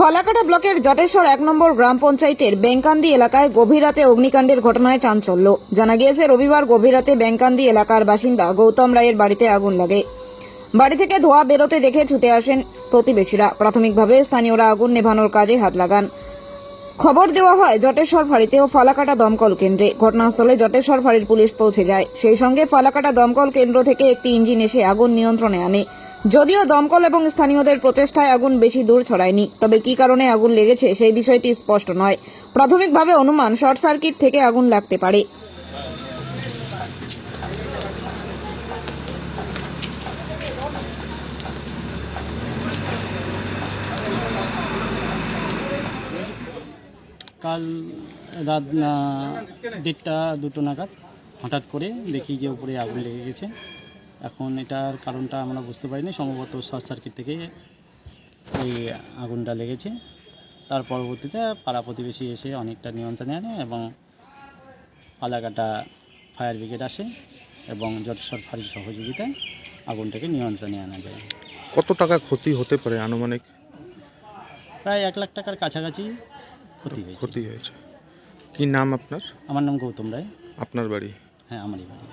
ফলাকাটা ব্লকের জটেশ্বর এক নম্বর গ্রাম পঞ্চায়েতের বেঙ্কান্দি এলাকায় গভীর রাতে অগ্নিকাণ্ডের ঘটনায় চাঞ্চল্য। জানা গিয়েছে, রবিবার গভীর রাতে বেঙ্কান্দি এলাকার বাসিন্দা গৌতম রায়ের বাড়িতে আগুন লাগে। বাড়ি থেকে ধোঁয়া বেরোতে দেখে ছুটে আসেন প্রতিবেশীরা। প্রাথমিকভাবে স্থানীয়রা আগুন নেভানোর কাজে হাত লাগান। খবর দেওয়া হয়, জটেশ্বর ফাঁড়িতে ও ফালাকাটা দমকল কেন্দ্রে। ঘটনাস্থলে জটেশ্বর ফাঁড়ির পুলিশ পৌঁছে যায়। সেই সঙ্গে ফালাকাটা দমকল কেন্দ্র থেকে একটি ইঞ্জিন এসে আগুন নিয়ন্ত্রণে আনে। যদিও দমকল এবং স্থানীয়দের প্রচেষ্টায় আগুন বেশি দূর ছড়ায়নি, তবে কি কারণে আগুন লেগেছে সেই বিষয়টি স্পষ্ট নয়। প্রাথমিকভাবে অনুমান, শর্ট সার্কিট থেকে আগুন লাগতে পারে। কাল রাত দেড়টা দুটো নাগাদ হঠাৎ করে দেখি যে উপরে আগুন লেগে গেছে। এখন এটার কারণটা আমরা বুঝতে পারিনি। সম্ভবত শর্ট সার্কিট থেকে এই আগুনটা লেগেছে। তার পরবর্তীতে পাড়া প্রতিবেশী এসে অনেকটা নিয়ন্ত্রণে আনে এবং পালাকাটা ফায়ার ব্রিগেড আসে এবং জটেশ্বর ফাঁড়ির সহযোগিতায় আগুনটাকে নিয়ন্ত্রণে আনা যায়। কত টাকা ক্ষতি হতে পারে আনুমানিক? প্রায় এক লাখ টাকার কাছাকাছি ক্ষতি হয়েছে। ক্ষতি হয়েছে। কি নাম আপনার? আমার নাম গৌতম রায়। আপনার বাড়ি? হ্যাঁ আমারই বাড়ি।